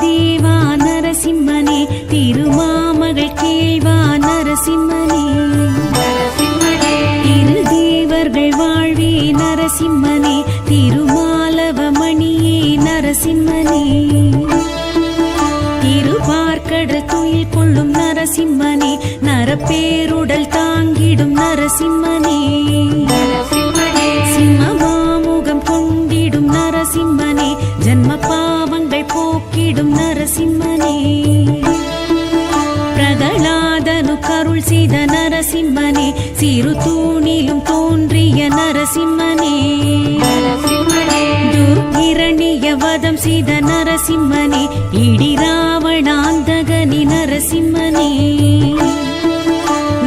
தேவா நரசிம்மனே திருமாமகள் கேள்வா நரசிம்மனே. இரு தேவர்கள் வாழ்வே நரசிம்மனே திருமாலவமணியே நரசிம்மனே. திருபார்க்கடல் துயில் கொள்ளும் நரசிம்மனே நரப்பேருடல் தாங்கிடும் நரசிம்மனே. சிம்மமாமுகம் கொண்டிடும் நரசிம்மனே ஜன்ம பாவங்கள் போ போக்கிடும் நரசிம்மனே. பிரகலாதனு கருள் செய்த நரசிம்மனே சிறு தூணிலும் தோன்றிய நரசிம்மனே. துர்கிரணிய வதம் செய்த நரசிம்மனே இடி ராவணாந்தகனி நரசிம்மனே.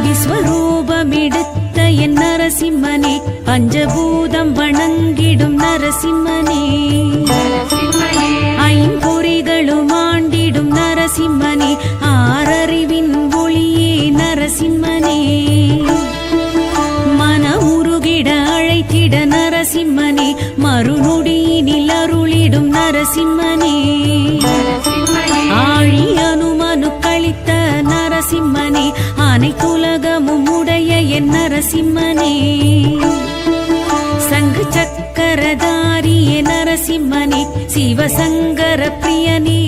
விஸ்வரூபமெடுத்த என் நரசிம்மனே பஞ்சபூதம் வணங்கிடும் நரசிம்மனே. நரசிம்மனே ஆறறிவின் ஒளியே நரசிம்மனே. மனமுருகிட அழைத்திட நரசிம்மனே மறுநொடியினில் அருளிடும் நரசிம்மனே. ஆழி அனுமனு கழித்த நரசிம்மனே அனைத்துலகமும் உடைய என் நரசிம்மனே. சங்கு சக்கரதாரியே நரசிம்மனே சிவசங்கர பிரியனே